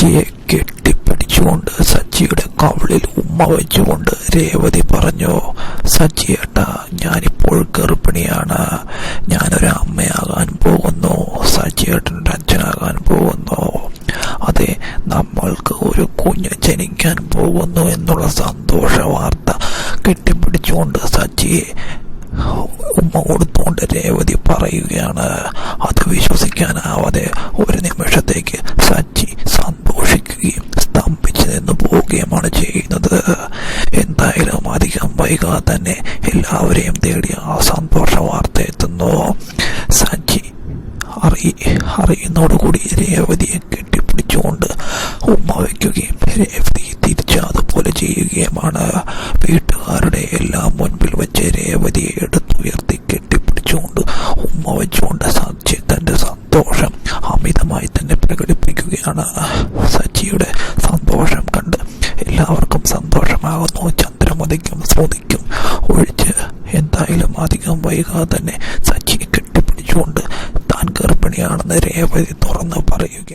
സച്ചിയെ കെട്ടിപ്പിടിച്ചുകൊണ്ട് സച്ചിയുടെ കവിളിൽ ഉമ്മ വെച്ചുകൊണ്ട് രേവതി പറഞ്ഞു സച്ചിയേട്ടാ ഞാനിപ്പോൾ ഗർഭിണിയാണ്. ഞാനൊരു അമ്മയാകാൻ പോകുന്നു. സച്ചിയേട്ടന്റെ അച്ഛനാകാൻ പോകുന്നു. അതെ നമ്മൾക്ക് ഒരു കുഞ്ഞ് ജനിക്കാൻ പോകുന്നു എന്നുള്ള സന്തോഷ വാർത്ത കെട്ടിപ്പിടിച്ചുകൊണ്ട് സച്ചിയെ ഉമ്മ കൊടുത്തുകൊണ്ട് രേവതി പറയുകയാണ്. അത് വിശ്വസിക്കാനാവാതെ ഒരു നിമിഷത്തേക്ക് സച്ചി പോവുകയുമാണ് ചെയ്യുന്നത്. എന്തായാലും അധികം വൈകാതെ തന്നെ എല്ലാവരെയും തേടി ആ സന്തോഷ വാർത്ത എത്തുന്നു. സച്ചി അറി അറിയുന്നതോടുകൂടി രേവതിയെ കെട്ടിപ്പിടിച്ചുകൊണ്ട് ഉമ്മ വയ്ക്കുകയും രേവതി തിരിച്ച് അതുപോലെ ചെയ്യുകയുമാണ്. വീട്ടുകാരുടെ എല്ലാം മുൻപിൽ വെച്ച് രേവതിയെ എടുത്തുയർത്തി കെട്ടിപ്പിടിച്ചുകൊണ്ട് ഉമ്മ വെച്ചുകൊണ്ട് സജി തന്റെ സന്തോഷം അമിതമായി തന്നെ പ്രകടിപ്പിക്കുകയാണ്. സജിയുടെ സന്തോഷം കണ്ട് എല്ലാവർക്കും സന്തോഷമാകുന്നു ചന്ദ്രമതിക്കും ശ്രുതിക്കും ഒഴിച്ച് എന്തായാലും അധികം വൈകാതെ തന്നെ സച്ചിയെ കെട്ടിപ്പിടിച്ചുകൊണ്ട് താൻ ഗർഭിണിയാണെന്ന് രേവതി തുറന്ന് പറയുക